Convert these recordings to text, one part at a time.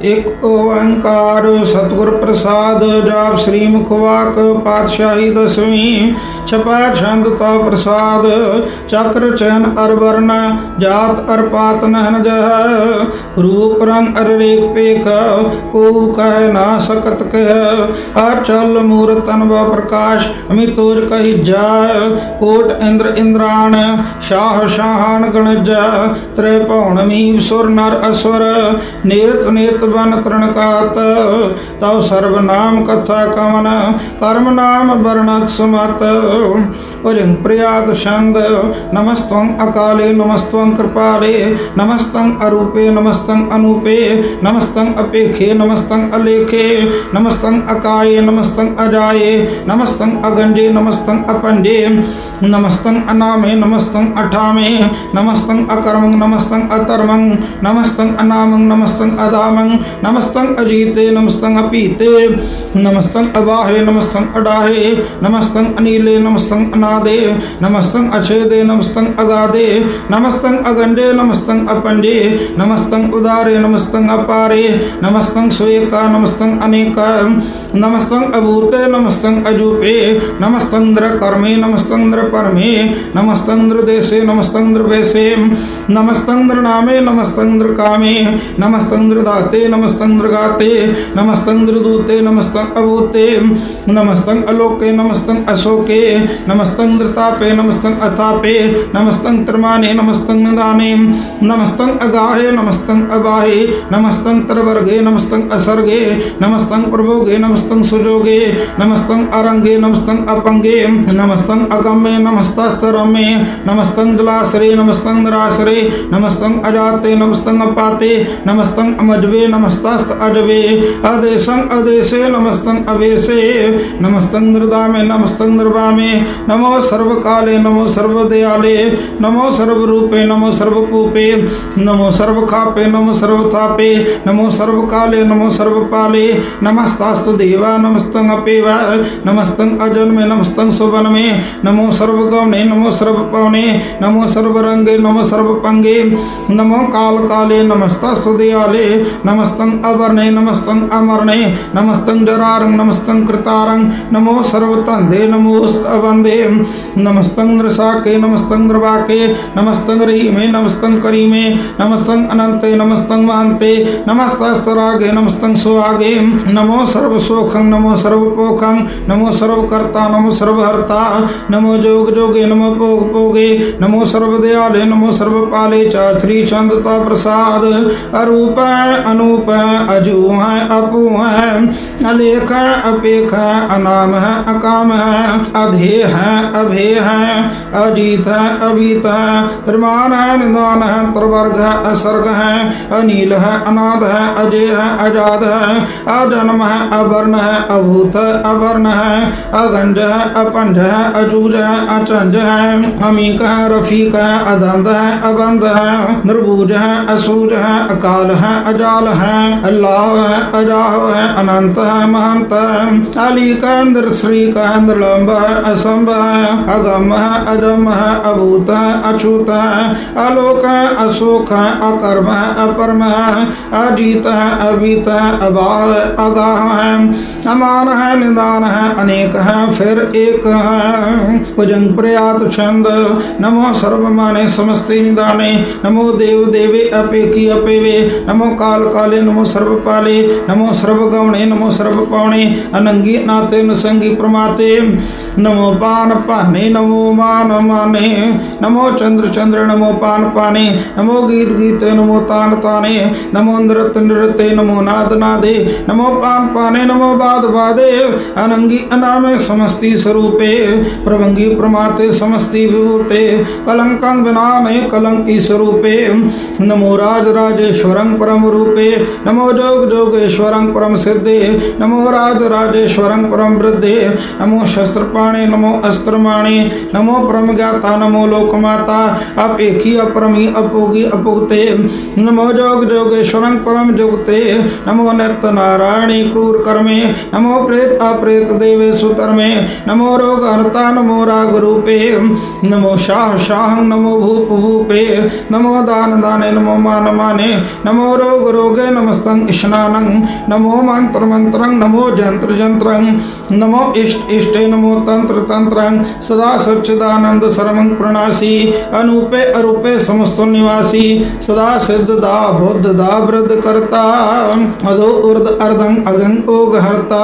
ਇੱਕ ਓੰਕਾਰ ਸਤਗੁਰ ਪ੍ਰਸਾਦ, ਜਾਪ ਸ੍ਰੀ ਮੁਖਵਾਕ ਪਾਤਸ਼ਾਹੀ ਦਸਵੀਂ, ਛਪਾ ਛੰਦ ਤਾ ਪ੍ਰਸਾਦ, ਚੱਕਰ ਚੈਨ ਅਰ ਵਰਨ ਜਾਤ ਅਰ ਪਾਤ ਨਹਨ ਜਹ। ਰੂਪ ਰੰਗ ਅਰ ਰੇਖ ਪੇਖ ਕੋ ਕਹਿ ਨਾ ਸਕਤ ਕਹਿ। ਆ ਚਲ ਮੂਰਤ ਅਨੁਭਵ ਪ੍ਰਕਾਸ਼ ਅਮਿਤੋਰ ਕਹੀ ਜਾਇ ਕੋਟ ਇੰਦਰ ਇੰਦਰਾਨ ਸ਼ਾਹ ਸ਼ਾਹਾਨ ਗਣਜ, ਤ੍ਰੈ ਭਉਣ ਮੀਵ ਸੁਰ ਨਰ ਅਸੁਰ। ਨੇਤ ਨੇਤ भुवन तृणकात। तव सर्वनाम कथा कवन, कर्म नाम वर्ण सुमत। उलिंग प्रयात छंद, नमस्त अकाले, नमस्त कृपाले, नमस्त अरूपे, नमस्त अनूपे, नमस्त अपेखे, नमस्त अलेखे, नमस्त अकाये, नमस्त अजाये, नमस्त अगंजे, नमस्त अपंजे, नमस्त अनामे, नमस्त अठामे, नमस्त अकर्म, नमस्त अतर्म, नमस्त अनाम, नमस्त अदाम नमस्तंग अजीते नमस्तंग अपीते नमस्तंग अबाहे नमस्तंग अडाहे नमस्तंग अनिले नमस्तंग अनादे नमस्तंग अछेदे नमस्तंग अगादे नमस्तंग अगंडे नमस्तंग अपंडे नमस्तंग उदारे नमस्तंग अपारे नमस्तंग स्वेका नमस्तंग अनेका नमस्तंग अभूते नमस्तंग अजूपे नमस्तंद्र कर्मे नमस्तंद्र परमे नमस्त देशे नमस्तंद्र वैसे नमस्त नामे नमस्तंद्र कामे नमस्तंद्र दाते नमस्तन्द्रगाते, नमस्तन्द्रदूते नमस्त अभूते नमस्तंग अलोके नमस्त अशोके नमस्तम् धृतापे नमस्तंग अतापे नमस्त त्रमाने नमस्तम् नदाने नमस्तंग अगाहे नमस्त अबाहे नमस्तंग तरवर्गे नमस्तम् असर्गे नमस्तम् प्रभोगे नमस्त सुजोगे नमस्त अरंगे नमस्त अपंगे नमस्त अगम्ये नमस्तास्तरमे नमस्तंग जलाश्रे नमस्त निराश्रे नमस्तंग अजाते नमस्तंग अपाते नमस्तंग अमजवे नम नमस्तस्त अडवे अदेशं अदेशे, नमस्तं अवेशे। नमस्तं नृदा में नमस्तं नृवा नमो सर्वकाले, नमो सर्वदयाले। नमो सर्वरूपे, नमो सर्वकूपे। नमो सर्वखापे, नमो सर्वतापे नमो सर्वकाले, नमो सर्वपाले। नमस्तास्तु देवा, नमस्तं अपेवा। नमस्तं अजन्मे, नमस्तं सुवनमे। नमो सर्वगमने, नमो सर्वपवने। नमो सर्वरंगे नमो सर्वपंगे नमो काल काले नमस्तस्तु दयाले। नम नमस्तं अवर्णे नमस्तं अमर्णे नमस्तं जरारं नमस्तं कृतारं नमो सर्वतन्दे नमोस्तवन्दे नमस्तं नृशाके नमस्तं नृवाके नमस्तं रीमे नमस्तं करीमे नमस्तं अनन्ते नमस्तं महन्ते, नमस्तस्तरागे नमस्तं सुहागे। नमो सर्वसोखं नमो सर्वपोखं, नमो सर्वकर्ता, नमो सर्वहर्ता, नमो जोग जोगे नमो भोगभोगे, नमो सर्वदयाले, नमो सर्वपाले च श्रीचन्द्रता प्रसाद अरूप अनु अनूप अजू है अपू है अलेख है अपेख है अनाम है अकाम है अधे है अभे है अजीत है अभीत है त्रिमान है निदान है त्रिवर्ग है असर्ग है अनिल है अनाथ है अजय है अजाद है अजन्म है अवर्ण है अभूत है अवर्ण है अगंज है अपंज है अजूज है अचंज है अमीक है रफीक है अदंध है अबंध है निर्भुज है असूज है अकाल है अजाल। है है, अल्लाह है, अजाह है, अनंत है, महंत है। अली का इंद्र श्री का इंद्र लंब है असंभ है। अगम है, अजम है, अभूत है, अछूत है। अलोक है, अशोक है, अकर्म है, अपरम है। अजीत है, अभीत है, अबाह है, अगाह है। अमान है, निदान है, अनेक है, फिर एक है। भुजंग, प्रयात, छंद। नमो सर्व माने समस्ते, निदाने। नमो देव, देवे अपे की अपे वे नमो काल काल ਪਾਲੇ, ਨਮੋ ਸਰਬ ਪਾਲੇ, ਨਮੋ ਸਰਬ ਗਵਣੇ ਨਮੋ ਸਰਬ ਪਾਉਣੇ, ਅਨੰਗੀ ਨਾਤੇ ਨਸੰਗੀ ਪ੍ਰਮਾਤੇ, ਨਮੋ ਬਾਨ ਭਾਨੇ, ਨਮੋ ਮਾਨ ਮਾਨੇ, ਨਮੋ ਚੰਦਰ ਚੰਦਰ, ਨਮੋ ਪਾਨ ਪਾਨੇ, ਨਮੋ ਗੀਤ ਗੀਤੇ, ਨਮੋ ਤਾਨ ਤਾਨੇ, ਨਮੋ ਨਰਤ ਨਰਤੇ, ਨਮੋ ਨਾਦ ਨਾਦੇ, ਨਮੋ ਪਾਨ ਪਾਨੇ, ਨਮੋ ਬਾਦ ਬਾਦੇ, ਅਨੰਗੀ ਅਨਾਮੇ ਸਮਸਤੀ ਸਰੂਪੇ ਪ੍ਰਭੰਗੀ ਪ੍ਰਮਾਤੇ ਸਮਸਤੀ ਵਿਭੂਤੇ, ਕਲੰਕੰ ਵਿਨਾਨੇ ਕਲੰਕੀ ਸਰੂਪੇ, ਨਮੋ ਰਾਜ ਰਾਜੇਸ਼ਵਰੰ परम रूपे नमो जोग जोगेश्वरं परम सिद्धे, नमो राज राजेश्वरं परम वृद्धे, नमो शस्त्रपाणे, नमो अस्त्रमाणे, नमो परम ज्ञाता, नमो लोकमाता, आप एक ही अपरमी अपोगी अपुगते नमो जोग जोगेश्वरं परम जुगते, नमो नृत नारायणी क्रूर कर्मे, नमो प्रेत अप्रेत देवे सुतर्मे, नमो रोग हरता, नमो राग रूपे, नमो शाह शाह, नमो भूप भूपे, नमो दान दाने, नमो मान माने, नमो रोग रोगे नमस्तं स्नानं नमो मंत्र मंत्रं नमो जंत्र जंत्रं नमो इष्ट इष्टे नमो तंत्र तंत्रं सदा सच्चिदानंद सर्वं प्रणासी, अनुपे अरूपे समस्त निवासी, सदा सिद्ध दा बुद्ध दा वृद्ध करता अधो उर्द अर्धं अगं ओग हरता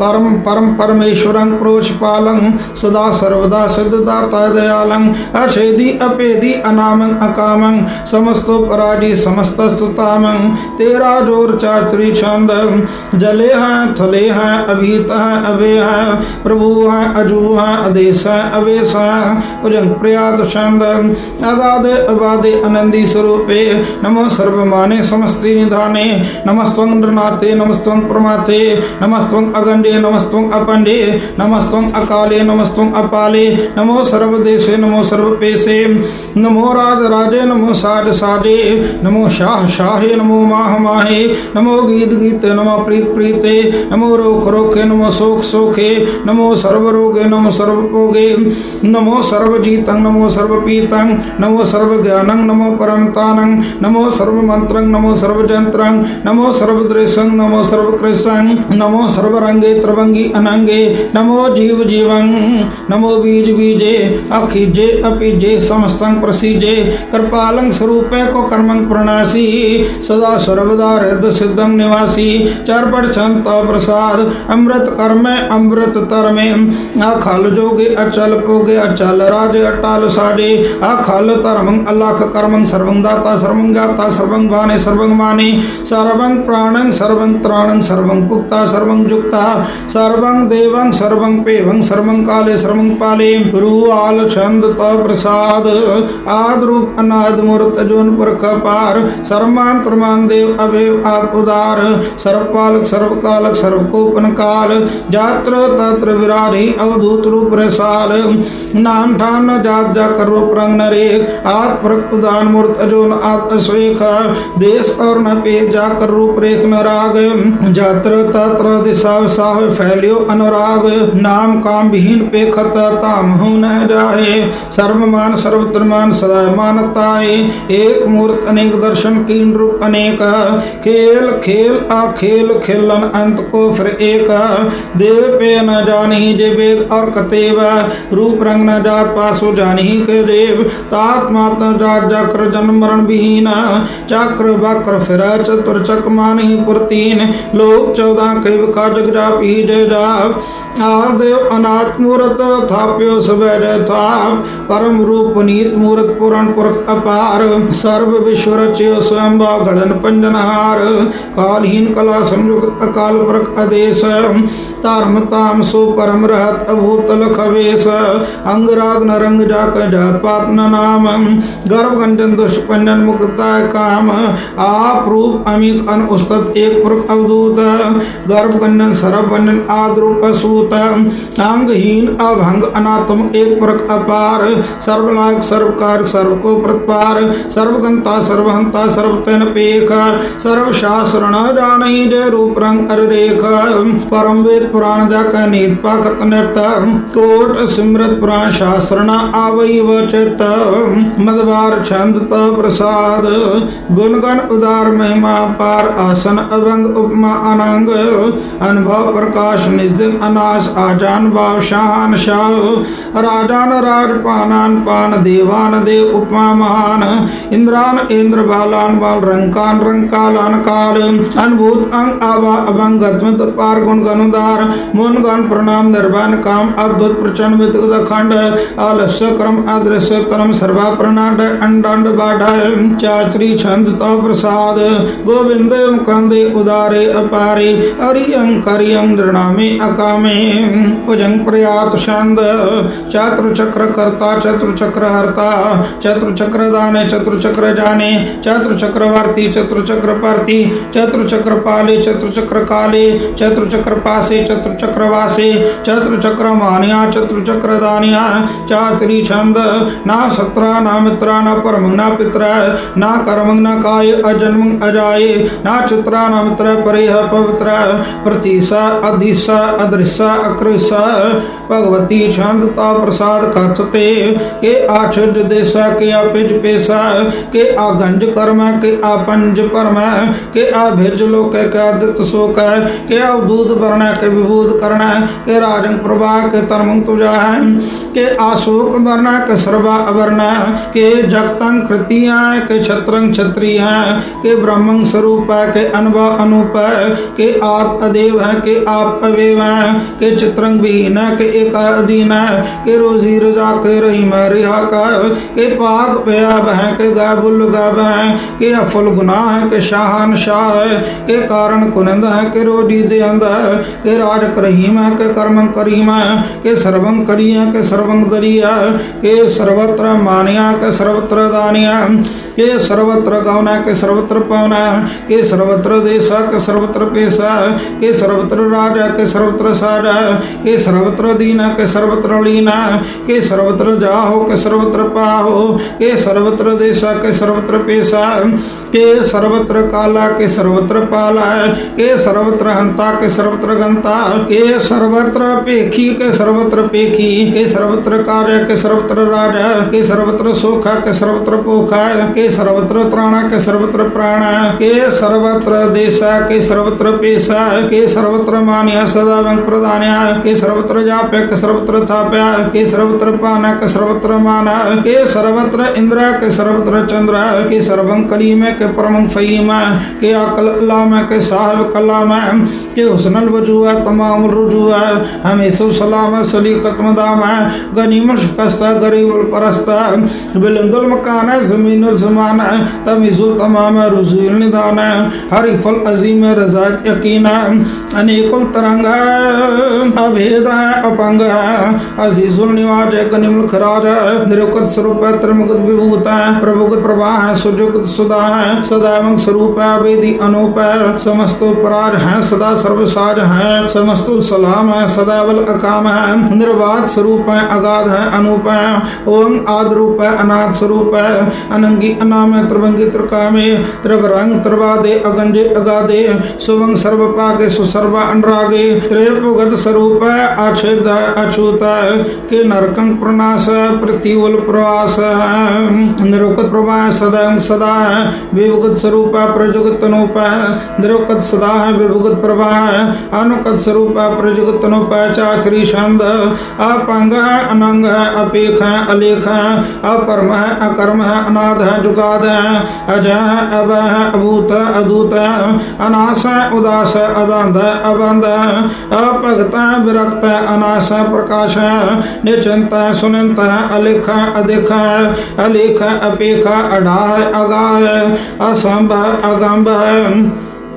परम परम परमेश्वरं प्रोषपालं, सदा सर्वदा सिद्धदाता दयालं अछेदि अपेदि अनामं अकामं समस्तो पराजी समस्त स्तुतामं तेरा ज़ोर चाचरी छंद जले हैं थले हैं अभीत हैं अवे हैं प्रभु हैं अजू हैं अदेश हैं अवेश। हैं भुजंग प्रयात छंद अगाध अबाधे आनंदी स्वरूपे नमो सर्वमाने समस्ति निधाने। नमस्त्वं नृनाते नमस्त्वं प्रमाथे। नमस्त्वं अगंडे नमस्त्वं अपंडे नमस्त्वं अकाले, नमस्त्वं अपाले। नमो सर्वदेशे, नमो सर्वपेशे। नमो राज राजे नमो साज साजे नमो शाह शाहे नमो माह माहे नमो गीत गीते नमो प्रीत प्रीते नमो रोख रोखे नमो शोक शोखे नमो सर्व रोगे नमो सर्व भोगे नमो सर्वजीतं नमो सर्वपीतं नमो सर्वज्ञानं नमो परमतानं नमो सर्वमन्त्रं नमो सर्वजन्त्रं नमो सर्वदृशं नमो सर्वकृशं नमो सर्वरंगे त्रवंगी अनंगे नमो जीव जीवं नमो बीज बीजे अखिजे अपिजे समस्तं प्रसीजे कृपालं स्वरूपे को कर्मं प्रणासी सदा सर्वदा हृदय सिद्धं निवासी चरपट छंत प्रसाद अमृत कर्म अमृत तर में अखल जोगे अचल पोगे अचल राज अटाल साजे अखल तरमं अलाख कर्मं सर्वं दाता सर्वं ज्ञाता सर्वं भाने सर्वं माने सर्वं प्राणं सर्वं त्राणं सर्वं पुक्ता सर्वं जुक्ता सर्वं देवं सर्वं पेवं सर्वं काले सर्वं पाले रुआल छंद त प्रसाद आद रूप अनाद मूर्त जोन पुरख पार सर्वमान त्रमान देव अवेव आप उदार सर्वपालक सर्वकालक सर्वकोपन काल जात्र तत्र विराधि अवधूत रूप रसाल नाम ठान न जात जाकर रूप रंग नरे आत प्रक उदान मूर्त अजोन आत अस्वेख देश और न पे जाकर रूप रेख न राग जात्र तत्र दिशा साह फैलियो अनुराग नाम काम विहीन पे खत ताम हो न जाए सर्वमान सर्वत्रमान सदा मानताए एक मूर्त अनेक दर्शन कीन रूप अनेक खेल खेल, आ खेल खेलन अंत को फिर एक। देव पे न जानी जे वेद और कतेव रूप रंग न जात पासो जानी के देव। तात मात न जात जाकर जन्म मरण विहीन। चक्र वक्र फिर चतुर चक मानी पुरतीन। लोक चौदह का जग जा पी जय जाप आदेव अनाथ मूर्त थाप्यो सब जय थाप परम रूप नीत मूर्त पुराण पुरख अपार। सर्व विश्व रच्यो स्वयं गणन पंजनहार कालहीन कला संयुक्त अकाल पुरख आदेश, तारम ताम सो परम रहत अभूतल खवेश अंग राग न रंग जाक जात पात न नाम। गर्भ गंजन दुष्पंजन मुक्ताय काम। आप रूप अमिक अन उस्तत एक पुरख अवधूत। गर्भ गंजन सरभ बंजन आद रूप सूत अंगहीन अभंग अनात्म एक पुरख अपार। सर्वलायक सर्वकार सर्व को प्रतपार। सर्वगंता, सर्वहंता, सर्वतन पेख। सर्व शास्त्र न जय रूप रंग अर रेख परम वेद पुराण नीत पाखत नृत कोट पुराण शास्त्र आवई वचित मदवार छंद प्रसाद उदार महिमा पार आसन अभंग उपमा अनंग अनुभव प्रकाश निजदिन अनाश आजान भाव शाहान शाह राजान राज पानान पान देवान देव उपमा महान इंद्रान इंद्र बालान बाल रंकान काल। अनुभूत अंग आवा अभंग पार गुण गनुदार मुन गण प्रणाम निर्वाण काम अद्भुत प्रचंड विद्युत खंड आलस्य क्रम अदृश्य क्रम सर्वा प्रणाड अंडांड बाढ़। चाचरी छंद तो प्रसाद। गोविंद कंदे उदारे अपारे। अरियं करियं नृणामे अकामे। भुजंग प्रयात छंद। चतुर चक्र कर्ता चतुर चक्र हरता। चतुर चक्र दाने चतुर चक्र जाने। चतुर चक्रवर्ती चतुर चक्र चक्र परति चतुर चक्र पाले चतुर चक्र काले चतुर चक्र पासे चतुर चक्र वासे चतुर चक्र मानिया चतुर चक्र दानिया चातुरी छंद ना सत्रा, ना मित्रा, ना परम, ना पित्रा, ना कर्म, न काय, अजन्म, अजाय, ना चित्रा, ना मित्र, परिह, पवित्र प्रतिशा अधिसा अदृशा अकृसा भगवती शांतता प्रसाद, कथते, के आचर्य देशा, के अपिज पेशा, के आगंज कर्म, के आपंज परम के अभिज लोक के आदित्य शोक के अवधूत वर्ण के विभूत कर्ण के राजंग प्रभा के तरमंग तुजा के आशोक वर्ण के सर्वा अवर्ण के जगतंग कृतिया के छत्रंग क्षत्रिय के ब्रह्मंग स्वरूप के अनुभव अनूप के आप अदेव है, के आप अवेव है, के चित्रंग विहीन के एक अधीन के रोजी रजा के रहीम रिहा का के पाक प्याब है, के गाबुल गाब है, के अफुल गुनाह है, के शाहन शाह है के कारण कुनंद है के रोडी देंद है के राज करहीम है के कर्मं करीम है के सर्वं करिया के सर्वं दरिया के सर्वत्र मानिया के सर्वत्र दानिया के सर्वत्र गौना के सर्वत्र पवना के सर्वत्र देशा के सर्वत्र पेशा के सर्वत्र राजा के सर्वत्र साजा के सर्वत्र दीना के सर्वत्र लीना के सर्वत्र जाहो के सर्वत्र पाहो के सर्वत्र देशा के सर्वत्र पेशा के सर्वत्र काला के सर्वत्र पाला के सर्वत्र हंता के सर्वत्र गंता के सर्वत्र पेखी के सर्वत्र पेखी के सर्वत्र कार्य के सर्वत्र राज के सर्वत्र सोखा के सर्वत्र पोखा के सर्वत्र त्राणा के सर्वत्र प्राण के सर्वत्र देशा के सर्वत्र पेशा के सर्वत्र मान्य सदा वंग प्रदान्या के सर्वत्र जाप्य के सर्वत्र थाप्या के सर्वत्र पाना के सर्वत्र माना के सर्वत्र इंद्र के सर्वत्र चंद्र के सर्वं कलीम के परमं फहीम के अकलाम के साहब कलाम के हुसनल वजूआ तमाम रुजुआ हमेशा सलाम है। सलीकत मदाम गनीम शिकस्ता गरीब परस्ता बिलंदुल मकान जमीनुल जमान तमिजुल तमाम रुजुल निदान हरि फल अजीम रजा यकीन है। अनेकुल तरंग है, अभेद है, अपंग है। अजीजुल निवाज है गनिमुल खराज है। निरुकत स्वरूप है त्रिमुगत विभूत है। प्रभुगत प्रवाह सुजुगत सुधा है। सदावंग स्वरूप है वेदी अनूप है समस्त पराज है, सदा सर्वसाज है, समस्त सलाम है, सदावल अकाम है निर्वाद स्वरूप है, अगाध है, अनूप है, ओम आद रूप है, अनाथ स्वरूप है, अनंगी अनाम है, त्रिभंगी त्रिकामे त्रिवरंग त्रिवादे, अगंजे अगाधे सुवंग सर्व पाके सुसर्व अनुरागे त्रिपुगत स्वरूप है अछेद अछूत के नरकंग प्रनाश प्रतिवल प्रवास निरुकत प्रवाह सदा सदा है, विभुगत स्वरूप प्रजुगत तनूप निरुकत सदा विभुगत प्रवाह अनुकत स्वरूप प्रजुगत तनूप चाश्री छंद अपंग अनंग अपेख, अलेख, अपरम, अकर्म, अनाथ, जुगाद, अज अब अभूत है अदूत है अनास, उदास है अदंध है अबंध है अपगत, विरक्त है अनास, प्रकाश निचंत सुनंत अलिख अधिख अलिख, अपेख, अडाह, अगाह असंभ agambam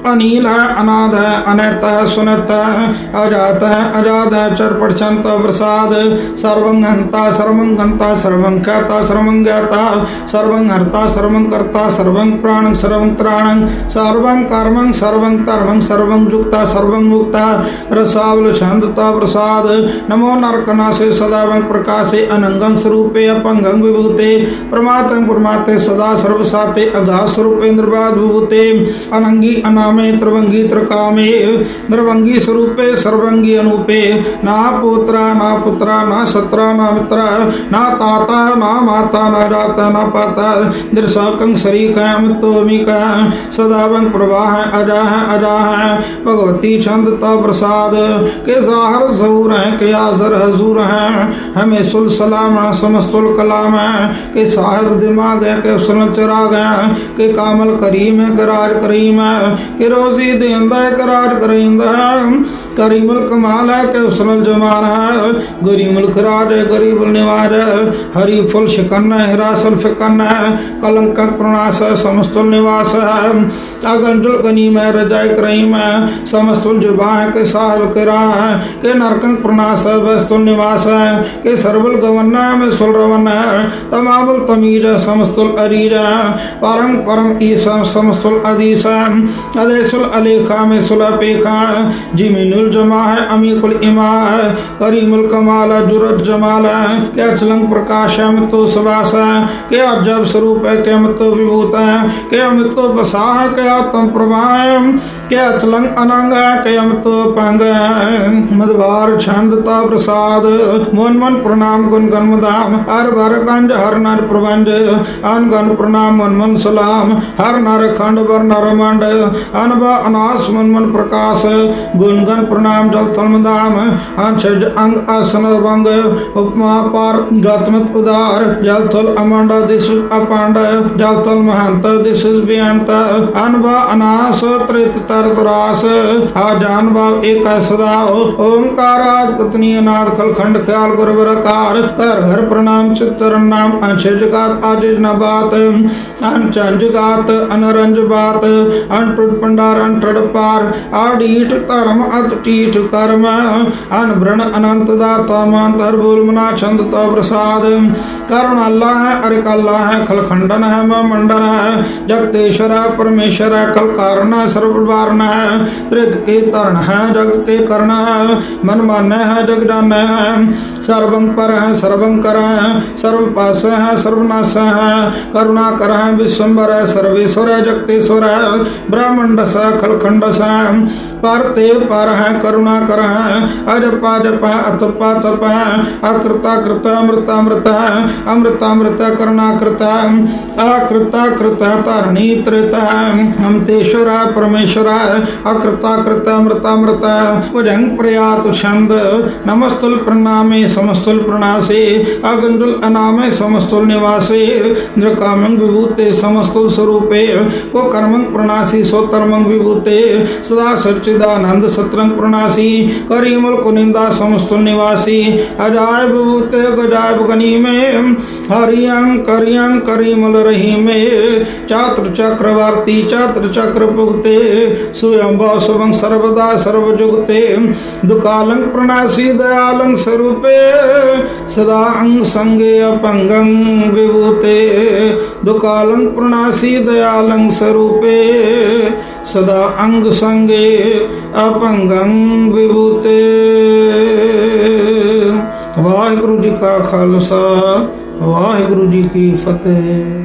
अनिल है अनाथ है अनैत है सुनत है अजात है अजात है चरपट छंत प्रसाद सर्वं हंता सर्वं गंता सर्वं ख्याता सर्वं ज्ञाता सर्वं हर्ता सर्वं कर्ता सर्वं प्राणं सर्वं त्राणं सर्वं कर्मं सर्वं कर्मं सर्वं जुक्ता सर्वं मुक्ता रसावल छंदता प्रसाद नमो नरकनासे सदावं प्रकाशे अनंगं स्वरूपे अपंगं विभूते प्रमातं प्रमाते सदा सर्वसाते अघा स्वरूपेन्द्रवाद विभूते अनंगी, अनाम कामे त्रिवंगी त्रिकामे द्रवंगी स्वरूपे सर्वंगी अनुपे। ना पुत्रा ना पुत्रा, ना सत्रा ना मित्रा, ना ताता, ना माता, ना राता ना पाता। दृशाकं शरीका सदावं प्रवाह अजा है अजा है। भगवती छंदता प्रसाद। के साहर जहूर है, के आजर हजूर है। हमें सुल सलाम है, समस्तुल कलाम है। के साहिब दिमाग है, के सुनल चिराग है। के कामल करीम है, के राज करीम है। ਕਿ ਰੋਜ਼ੀ ਦੇਂਦਾ ਹੈ ਕਰਾਰ ਕਰੈਂਦਾ ਹੈ ਕਰੀ ਮੁਲਕ ਮਾਲ ਹੈ ਕਿ ਉਸਨਲ ਜਮਾਨ ਹੈ ਗਰੀ ਮੁਲਕ ਰਾਜ ਹੈ ਗਰੀਬ ਨਿਵਾਜ ਹੈ ਹਰੀ ਫੁੱਲ ਸ਼ਿਕਨ ਹੈ ਹਿਰਾਸਲ ਫਿਕਨ ਹੈ ਕਲੰਕ ਪ੍ਰਣਾਸ ਹੈ ਸਮਸਤੁਲ ਨਿਵਾਸ ਹੈ ਅਗੰਜਲ ਗਨੀ ਮੈਂ ਰਜਾਇ ਕਰਈ ਮੈਂ ਸਮਸਤੁਲ जुबा है के साहब के राह है के नरकंक प्रणास है वस्तुल निवास है के सरबुल गवन्ना है में सुल रवन है तमाबुल तमीर है समस्तुल अरीर है परम परम ईसा समस्तुल अदीस है अदेसुल अलेखा में सुल पेखा है जिमिनुल जमा है अमीकुल इमा है करीमुल कमाल है जुरत जमाल है के अचलंग प्रकाश है अमितो सुबास है के अजब स्वरूप है के अमितो विभूत है के अमितो बसा है के आत्म प्रभा है के अचलंग अनंग है के अमृत पंग मदवार छंदता प्रसाद मोन मन प्रणाम गुण गण मुदाम हर भर कंज हर नर प्रबंध अन गण प्रणाम मन मन सलाम हर नर खंड बर नर मंड अनब अनास मन मन प्रकाश गुण गण प्रणाम जल तल मुदाम अंशज अंग आसन भंग उपमा पार गतमत उदार जल थल अमंड दिस अपांड जल तल महंत दिस बेअंत अनब अनास त्रित तर दुरास आ जान भाव एक है सदा ओंकार आज कतनी नाद खलखंड ख्याल गुरबरकार कर घर प्रणाम चित्तर नाम अंश जगात आज न बात अनचन जगात पार आडीठ धर्म अतटीठ कर्म अनंत दाता बोल मना छंद प्रसाद। करुण अल्लाह है है है मंडन है जगतेश्वर है परमेश्वर है कल कारण है है त्रित के तरण है जग के कर्ण है मन मान है जग जान है सर्वं पर है सर्वं कर। है सर्व पास है सर्वनाश। है करुणा कर है विश्वम्बर है सर्वेश्वर है जगतेश्वर है ब्राह्मण स खलखंड स पर है करुणा, कर है अजपा जप तप है अकृता कृत अमृता अमृत अमृता अमृत करुणा कृत अकृता कृत तारणी त्रित हम तेश्वर परमेश्वर अकृता कृत अमृता अमृत भुजंग प्रयात छंद, नमस्तुल प्रणामे, समस्तुल प्रणासे अगंजुल अनामे, समस्तुल निवासे नृकामंग विभूते, समस्तुल स्वरूपे, को कर्मंग प्रणासी सोतर्मंग विभूते, सदा सच्चिदानंद सत्रंग प्रणासी करीमुल कुनिंदा समस्त निवासी। अजाय विभूते गजाय गनी में हरियं करियं करीमुल रही में चात्र चक्रवर्ती चात्र चक्र पुगते स्वयं शुभं सर्वदा सर्वजुगते दुकालं प्रणासी दयालं स्वरूपे सदा अंग संगे अपंगं विभूते दुकालं प्रणासी दयालं स्वरूपे सदा अंग संगे अपंगं विभूते ਵਾਹਿਗੁਰੂ ਜੀ ਕਾ ਖਾਲਸਾ ਵਾਹਿਗੁਰੂ ਜੀ ਕੀ ਫਤਿਹ।